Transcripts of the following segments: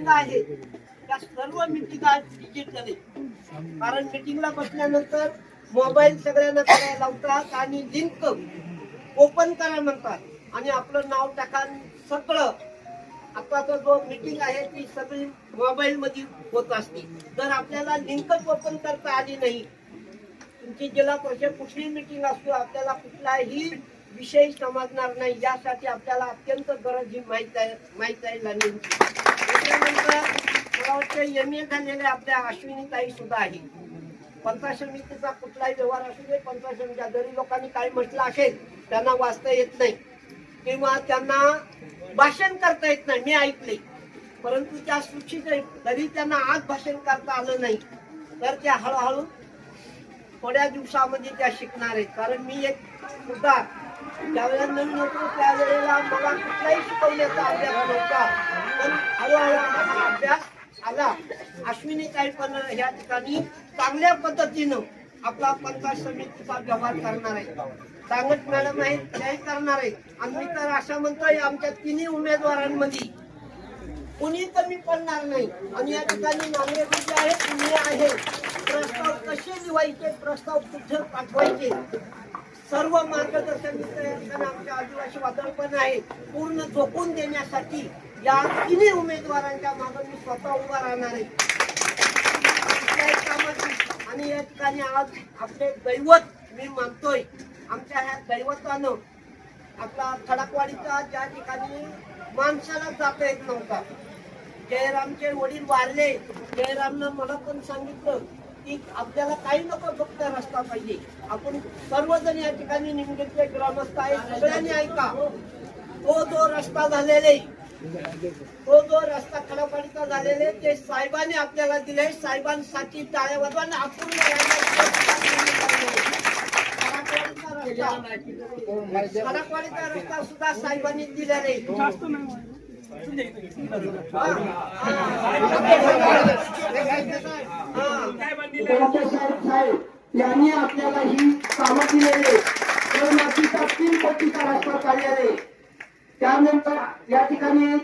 Meeting आहेत त्या सर्व मिटिंग डिजिटल आहेत. कारण मिटिंगला बसल्यानंतर मोबाईल सगळ्यांना करायला लावतात आणि लिंक ओपन करा म्हणतात. आणि आपलं नाव टाका सगळं आताचा जो मिटिंग आहे ती सगळी मोबाईल मध्ये होत असते. जर आपल्याला लिंकच ओपन करता आली नाही. तुमची जिल्हा परिषद कुठली मिटिंग असतो आपल्याला कुठलाही विषय समजणार नाही. यासाठी आपल्याला अत्यंत गरज ही माहीत आहे माहीत आहे लर्निंगची मला वाटतं एम ए झालेले आपल्या अश्विनी ताई सुद्धा आहे. पंचायत समितीचा कुठलाही व्यवहार असू दे पंचायत समितीच्या जरी लोकांनी काही म्हटलं असेल त्यांना वाचता येत नाही. किंवा त्यांना भाषण करता येत नाही मी ऐकले. परंतु त्या सूचित आहेत तरी त्यांना आज भाषण करता आलं नाही. तर त्या हळूहळू थोड्या दिवसामध्ये त्या शिकणार आहेत. कारण मी एक सुद्धा ज्यावेळेला नवीन होतो त्यावेळेला मला कुठलाही शिकवण्याचा अभ्यास नव्हता. पण हळूहळू आम्हाला अभ्यास आला अश्विनी ताई पण या ठिकाणी चांगल्या पद्धतीनं आपला पंचायत समितीचा व्यवहार करणार आहे. सांगत मॅडम आहे त्याही करणार आहे. आणि मी तर अशा म्हणतोय आमच्या तिन्ही उमेदवारांमध्ये कुणी कमी पडणार नाही. आणि या ठिकाणी नांदेड जे आहे तुम्ही आहे. प्रस्ताव कसे लिवायचे? प्रस्ताव कुठे पाठवायचे? सर्व मार्गदर्शन तयार करणं आमच्या आदिवासी वादळ पण आहे. पूर्ण झोपून देण्यासाठी या तिन्ही उमेदवारांच्या मागे मी स्वतः उभा राहणार आहे. आणि या ठिकाणी आज आपले दैवत मी मानतोय. आमच्या ह्या दैवतानं आपला खडकवाडीचा ज्या ठिकाणी माणसाला जाता येत नव्हता. जयरामचे वडील वारले. जयरामनं मला पण सांगितलं की आपल्याला काही नको फक्त रस्ता पाहिजे. आपण सर्वजण या ठिकाणी निमगेतले ग्रामस्थ आहेत. सगळ्यांनी ऐका. तो जो रस्ता झालेले तो जो रस्ता खडापाडीचा झालेले ते साहेबांनी आपल्याला दिले साहेबांसाठी टाळ्या वाजवा आपण खडापाडीचा रस्ता सुद्धा साहेबांनी दिला आहे यांनी आपल्याला ही कामं दिलेली तर मातीचा तीन कोटीचा रस्ता काढलेले त्यानंतर या ठिकाणी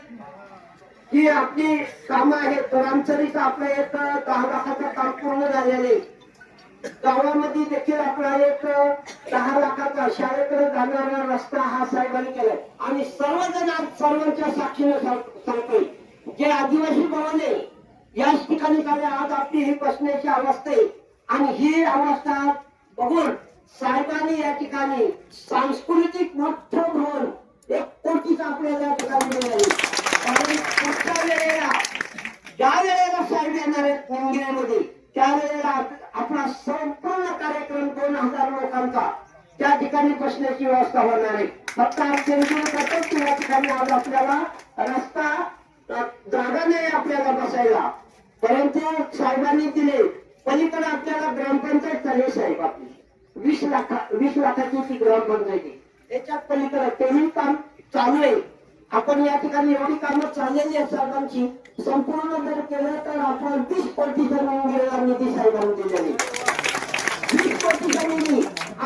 जी आपली कामं आहेत. रामचरीचं आपलं एक दहा लाखाचं काम पूर्ण झालेले गावामध्ये देखील आपला एक दहा लाखाचा शाळेकडे जाणारा रस्ता हा साहेबांनी केलाय. आणि सर्वजण आज सर्वांच्या साक्षीने सांगतोय. जे आदिवासी भवने आहे याच ठिकाणी झाले. आज आपली ही बसण्याची अवस्था आहे. आणि ही अवस्था बघून साहेबांनी या ठिकाणी सांस्कृतिक मोठं भवन एक कोटीच आपल्याला या ठिकाणी मिळाले आणि पुढच्या वेळेला ज्या वेळेला साहेब येणार आहेत मुंगिऱ्यामध्ये त्यावेळेला आप- आपला संपूर्ण कार्यक्रम दोन हजार लोकांचा त्या ठिकाणी बसण्याची व्यवस्था होणार आहे फक्त आज शेंदूर ठिकाणी आज आपल्याला रस्ता जागा नाही आपल्याला बसायला परंतु साहेबांनी दिले पलीकडे आपल्याला ग्रामपंचायत चालली साहेब आपली वीस लाखा वीस लाखाची ती ग्रामपंचायती. त्याच्या पलीकडे तेही काम चालू आहे. आपण या ठिकाणी एवढी कामं चाललेली आहेत साहेबांची. संपूर्ण जर केलं तर आपण वीस कोटीचा निधी निधी साहेबांनी दिलेली. तीस कोटीचा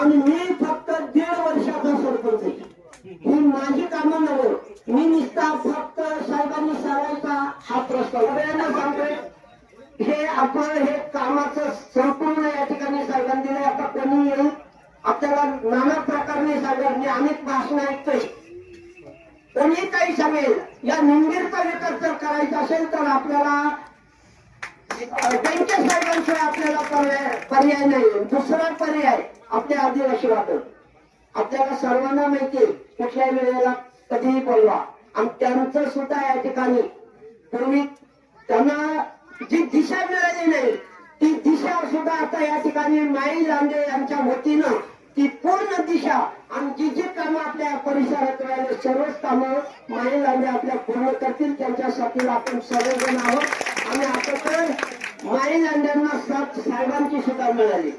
आणि मी फक्त दीड वर्षाचा सरपंच ही माझी कामं नव्हे. मी निसता फक्त साहेबांनी सांगायचा हा प्रस्ताव सगळ्यांना सांगतोय. हे आपण हे कामाचं संपूर्ण या ठिकाणी साहेबांनी दिलंय. आता कोणी येईल? आपल्याला नाना प्रकारने साहेबांनी अनेक भाषण ऐकतोय. कोणी काही सांगेल? या निंगीरचा विकास जर करायचा असेल तर आपल्याला त्यांच्या साहेबांशिवाय आपल्याला पर्याय नाही. दुसरा पर्याय आपल्या आदिवासी वाटत आपल्याला सर्वांना माहिती कुठल्या वेळेला कधीही बोलवा. आणि त्यांचं सुद्धा या ठिकाणी पूर्वी त्यांना जी दिशा मिळाली नाही ती दिशा सुद्धा आता या ठिकाणी माई लांडे यांच्या वतीनं ती पूर्ण दिशा आणि जी जी कामं आपल्या परिसरात राहिले सर्वच कामं माई लांडे आपल्या पूर्ण करतील त्यांच्यासाठी आपण सर्वजण आहोत. आणि आता तर माई साथ साहेबांची सुद्धा मिळाली.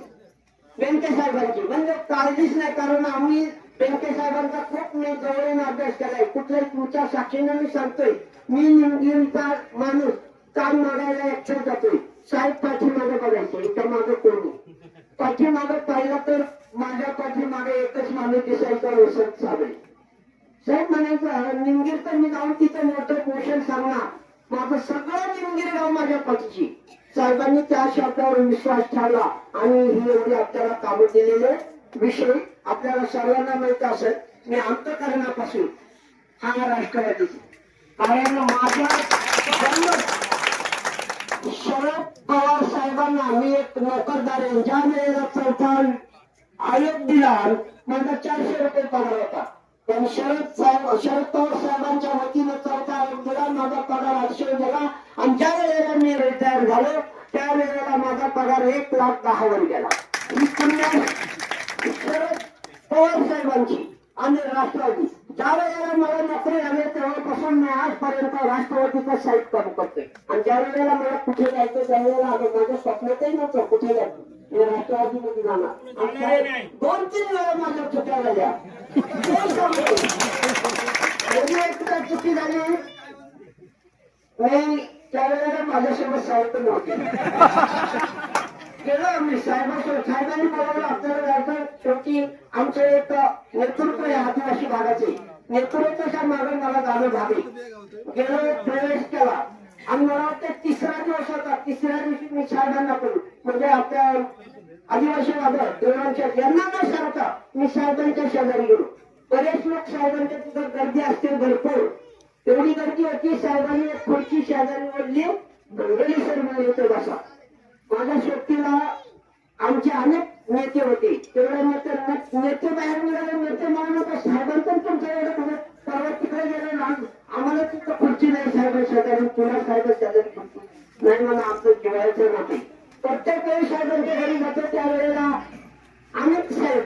बेंके साहेबांची. म्हणजे काळजीच नाही कारण आम्ही बेंके साहेबांचा खूप मी जवळून अभ्यास केलाय. कुठल्याही तुमच्या साक्षीने मी सांगतोय मी निमगिरीचा माणूस काम मागायला एकटा जातोय. साहेब पाठीमागे बघायचं इथं मागे कोणी? पाठीमागे पाहिलं तर माझ्या पाठीमागे एकच माणूस दिसायचा वसंत साबळे साहेब म्हणायचं निमगीर तर मी जाऊन तिथं मोठं पोषण सांगणार. माझं सगळं निमगीर गाव माझ्या पाठीची साहेबांनी त्या शब्दावर विश्वास ठेवला आणि ही एवढी आपल्याला कामं दिलेले विषय आपल्याला सर्वांना माहीत असेल मी अंतकरणापासून हा राष्ट्रवादी. कारण माझ्या शरद पवार साहेबांना मी एक नोकरदार यांच्या वेळेला चौथा आयोग दिला माझा चारशे रुपये पगार होता. पण शरद साहेब शरद पवार साहेबांच्या वतीनं चौथा आयोग दिला माझा पगार आठशे दिला आणि ज्या वेळेला मी रिटायर झालो त्या वेळेला माझा पगार एक लाख दहा वर गेला. ही शरद पवार साहेबांची आणि राष्ट्रवादी. ज्या वेळेला मला नोकरी झाली तेव्हापासून मी आजपर्यंत राष्ट्रवादीचं साईट काम करतोय. आणि ज्या वेळेला मला कुठे जायचं त्यावेळेला आलं माझं स्वप्नतही नव्हतं कुठे जायचं. मी राष्ट्रवादीमध्ये जाणार आणि साहेब, दोन तीन वेळा माझ्या चुक्या झाल्या. एकदा चुकी झाली. मी त्यावेळेला माझ्यासोबत साहित्य नव्हते. गेलो आम्ही. साहेबांसोबत साहेबांनी बोलावलं. आपल्याला जायचं शेवटी आमचं एक नेतृत्व आहे आदिवासी भागाचे. नेतृत्वाच्या मागे मला जाणं झाले. गेलो प्रवेश केला. आणि मला वाटतं तिसरा दिवस होता. तिसऱ्या दिवशी मी साहेबांना पण म्हणजे आपल्या आदिवासी भागात देवळांच्या यांना न सांगता मी साहेबांच्या शेजारी गेलो. बरेच लोक साहेबांच्या तिथं गर्दी असते भरपूर. एवढी गर्दी होती साहेबांनी एक खुर्ची शेजारी ओढली भंगली सर म्हणून येतो बसा. माझ्या शेतीला आमचे अनेक नेते होते. तेवढे नेते नेते बाहेर निघाले नेते म्हणून होते साहेबांचं तुमच्या एवढं म्हणजे परवा तिकडे गेले ना आम्हाला तिथं खुर्ची नाही साहेब शेजारी तुला साहेब शेजारी खुर्ची नाही मला आमचं जेवायचं नाही प्रत्येक वेळी साहेबांच्या घरी जातो त्यावेळेला अनेक साहेब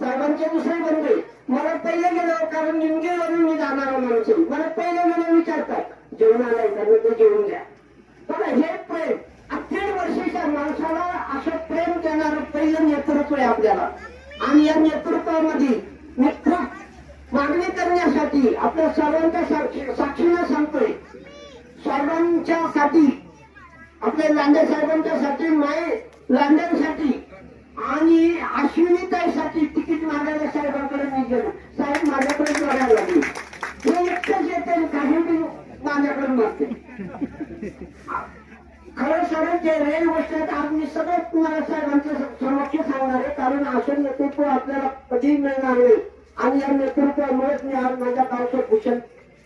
साहेबांचे दुसरे बंधू मला पहिले गेलो कारण निमगेवरून मी जाणार माणूस आहे. मला पहिले मला विचारतात जेवण आलाय का मी ते जेवून द्या बघा हे प्रेम अठ्ठेचाळीस वर्षाच्या माणसाला असं प्रेम देणार पहिलं नेतृत्व आहे आपल्याला. आणि या नेतृत्वामध्ये मित्र मागणी करण्यासाठी आपल्या सर्वांच्या साक्षी- साक्षीनं सांगतोय. सर्वांच्या साठी आपल्या लांडे साहेबांच्या साठी माय लांड्यांसाठी आणि अश्विनीताईसाठी तिकीट मागायला साहेबांकडे मी गेलो. साहेब माझ्याकडे मागायला लागले. हे एकटंच येते काही माझ्याकडे मागते खरं सगळं जे रेल गोष्ट आहेत आज मी सगळं तुम्हाला साहेबांच्या समक्ष सांगणार आहे. कारण असं नेतृत्व आपल्याला कधी मिळणार नाही. आणि या नेतृत्वामुळेच मी आज माझ्या गावचं भूषण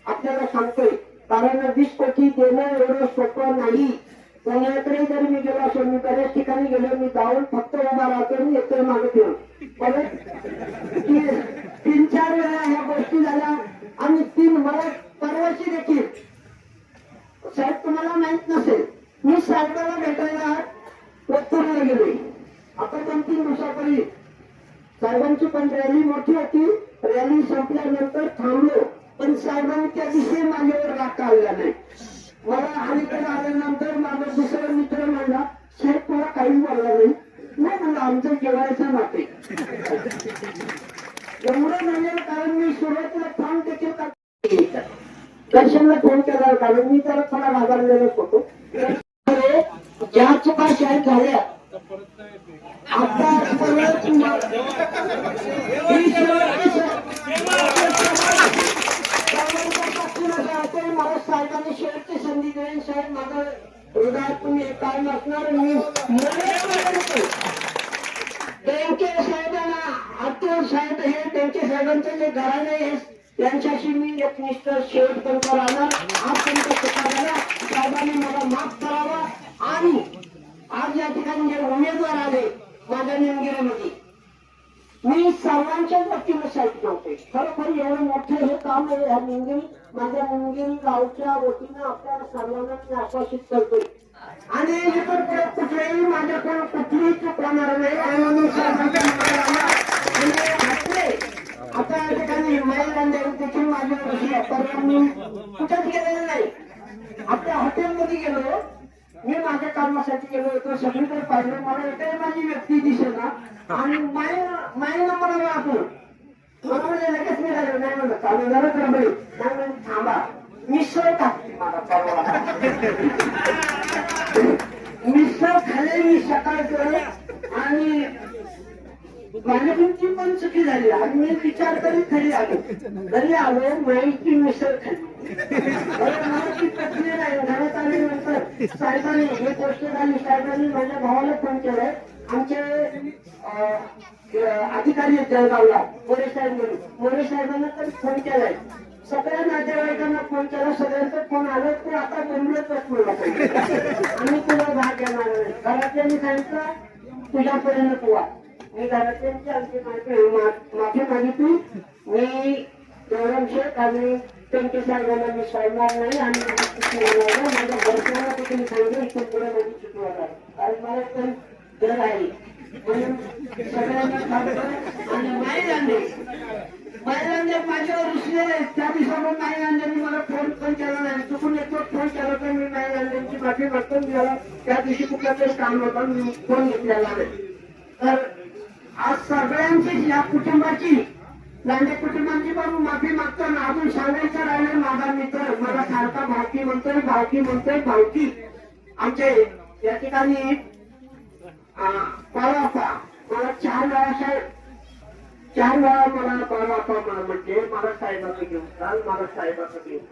आपल्याला सांगतोय. कारण वीस कोटी देणं एवढं सोपं नाही. पुण्याकडे जर मी गेलो असेल मी बऱ्याच ठिकाणी गेलो मी जाऊन फक्त उभा राहतो मी येतोय मागे फिरून. परत ती- तीन चार वेळा ह्या गोष्टी झाल्या आणि तीन मला परवाची देखील साहेब तुम्हाला माहीत नसेल मी साहेबाला भेटायला उत्तरला गेलोय आता दोन तीन दिवसापूर्वी साहेबांची पण रॅली मोठी होती रॅली संपल्यानंतर थांबलो पण साहेबांनी त्या दिवशी माझ्यावर राग काढला नाही मला अलीकडे आल्यानंतर माझा दुसरा मित्र म्हणला साहेब तुला काहीच बोलला नाही. नाही म्हणलं आमचं जेवायचं नाते. एवढं नाही कारण मी सुरुवातीला फोन देखील करतो. दर्शनला फोन केला कारण मी त्याला थोडा घाबरलेलो होतो. ज्या चुका शाळेत झाल्या आता परत मला साहेबांनी शेवटची संधी देईल साहेब माझं हृदयात तुम्ही एक कायम असणार मी त्यांचे साहेबांना अतुल साहेब हे त्यांचे साहेबांचे जे घराणे आहे त्यांच्याशी मी एक निष्ठा शेवटपर्यंत राहणार. आज चुका झाल्या साहेबांनी मला माफ करावा. आणि आज या ठिकाणी जे उमेदवार आले माझ्या निमगिरीमध्ये मी सर्वांच्या वतीनं खरोखर एवढं मोठं हे काम आहे. मुंगी माझ्या मुंगी गावच्या वतीनं आपल्या सर्वांना मी आश्वासित करतोय आणि इतर पुढे कुठल्याही माझ्याकडून कुठलीही चूक होणार नाही. आता या ठिकाणी महिलांना देखील माझ्या विषयी आहे. मी कुठेच गेलेलं नाही. आपल्या हॉटेलमध्ये गेलो. मी माझ्या कामासाठी गेलो होतो. सगळीकडे पाहिलं. मला एकही माझी व्यक्ती दिसेना. आणि माय माय नंबर आपण मला म्हणजे लगेच मी राहिलो नाही म्हणलं चालू जरा रबडी नाही म्हणजे थांबा मिसळ टाकते मला परवा मिसळ खाल्ले मी सकाळचं आणि माझ्याकडूनची पण चुकी झाली आणि मी विचार करीत घरी आलो घरी आलो माईची मिसळ खाल्ली बरं, मला ती पटली नाही घरात आली साहेबांनी हे गोष्ट झाली साहेबांनी माझ्या भावाला फोन केलाय आमचे अधिकारी आहेत जळगावला मोरे साहेब म्हणून. मोरे साहेबांना तर फोन केलाय. सगळ्या नातेवाईकांना फोन केला. सगळ्यांचा फोन आला. तू आता मुंबईतच मला आम्ही तुला भाग येणार नाही. घरातल्यांनी सांगितलं तुझ्यापर्यंत पोवा मी घरातल्यांची आमची माहिती माफी मागितली. मी गौरव शेख आणि त्यांच्या साहेबांना मी सोडणार नाही. आणि माझ्या घरच्यांना तुम्ही सांगितलं इथून पुढे माझी चुकी होणार. कारण मला पण घर आहे. त्या मला फोन पण केला नाही चुकून फोन केला तर मी माफी त्या दिवशी कुठलं तरी काम होता मी फोन घेतलेला नाही तर आज सगळ्यांची या कुटुंबाची लांडे कुटुंबांची पण माफी मागतो आणि अजून सांगायचं राहिलं माझा मित्र मला सारखा भावकी म्हणतोय भावकी म्हणतोय भावकी आमचे या ठिकाणी बाळापा मला चार वेळा साहेब चार वेळा मला बाळापा मला म्हणजे मला साहेबाचं घेऊन चाल मला साहेबाचं घेऊन.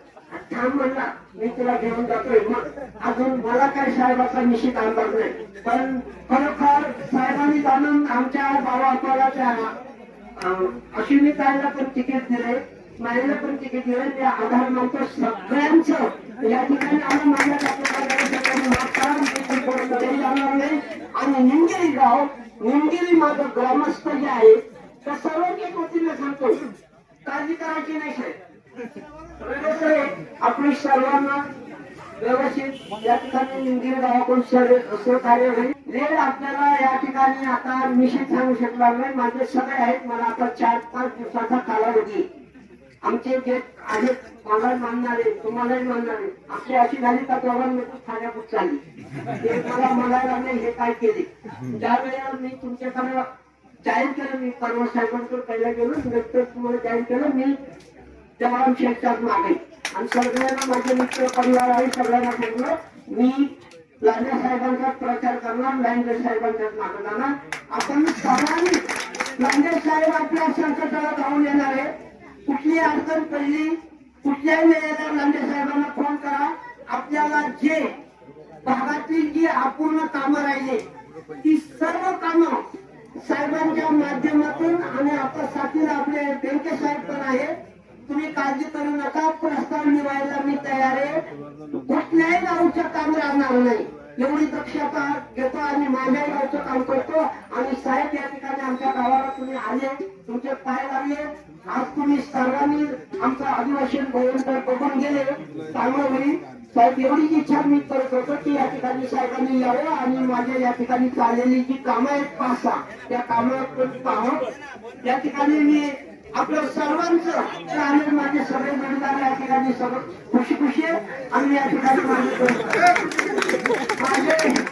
ठाम म्हणला मी तुला घेऊन जातोय. मग अजून मला काही साहेबाचा निश्चित अंदाज नाही. पण खरोखर साहेबांनी जाणून आमच्या बाबा त्या अश्विनी ताईला पण तिकीट दिले माईला पण तिकीट दिले ते आधार नंतर सगळ्यांचं या ठिकाणी आम्ही माझ्या आणि निमगिरी गाव निमगिरी माझं ग्रामस्थ जे आहे त्या सर्वांच्या वतीने सांगतो काळजी करायची नाही साहेब? आपली सर्वांना व्यवस्थित या ठिकाणी निमगिरी गावाकडून सर्व सहकार्य होईल. रेड आपल्याला या ठिकाणी आता निश्चित सांगू शकणार नाही. माझे सगळे आहेत. मला आता चार पाच दिवसाचा कालावधी आमचे जे आहेत मला मानणारे तुम्हालाही मानणारे आपली अशी झाली का दोघांमध्ये खाण्यापूर चालली. ते मला म्हणायला नाही हे काय केले? ज्या वेळेला मी तुमच्याकडे जाहीर केलं. मी परवा साहेबांकडे पहिला गेलो नंतर तुम्हाला जाहीर केलं. मी जवान शेतात मागे. आणि सगळ्यांना माझे मित्र परिवार आहे सगळ्यांना सांगलं मी लांडे साहेबांचा प्रचार करणार लांडे साहेबांच्याच मागे जाणार. आपण सर्वांनी लांडे साहेब आपल्या संकटाला धावून येणार आहे. कुठली अडचण पडली कुठल्याही वेळेला लांडे साहेबांना फोन करा. आपल्याला जे भागातील जी अपूर्ण कामं राहिले ती सर्व कामं साहेबांच्या माध्यमातून आणि आता साथीला आपले बँके साहेब पण आहे तुम्ही काळजी करू नका प्रस्ताव निवायला मी तयार आहे. कुठल्याही गावचं काम राहणार नाही. एवढी दक्षता घेतो आणि माझ्या गावचं काम करतो. आणि साहेब या ठिकाणी आमच्या गावाला तुम्ही आले तुमचे पाय लागले आज तुम्ही सर्वांनी आमचं आदिवासी भयंकर बघून गेले. चांगलं होईल. साहेब एवढीच इच्छा मी करत होतो की या ठिकाणी साहेबांनी यावं आणि माझ्या या ठिकाणी चाललेली जी कामं आहेत पाच सहा त्या कामात पाहावं या ठिकाणी मी आपलं सर्वांचं आम्ही माझे सगळे जोडीदार या ठिकाणी सगळं खुशी खुशी आहे. आम्ही या ठिकाणी माझे माझे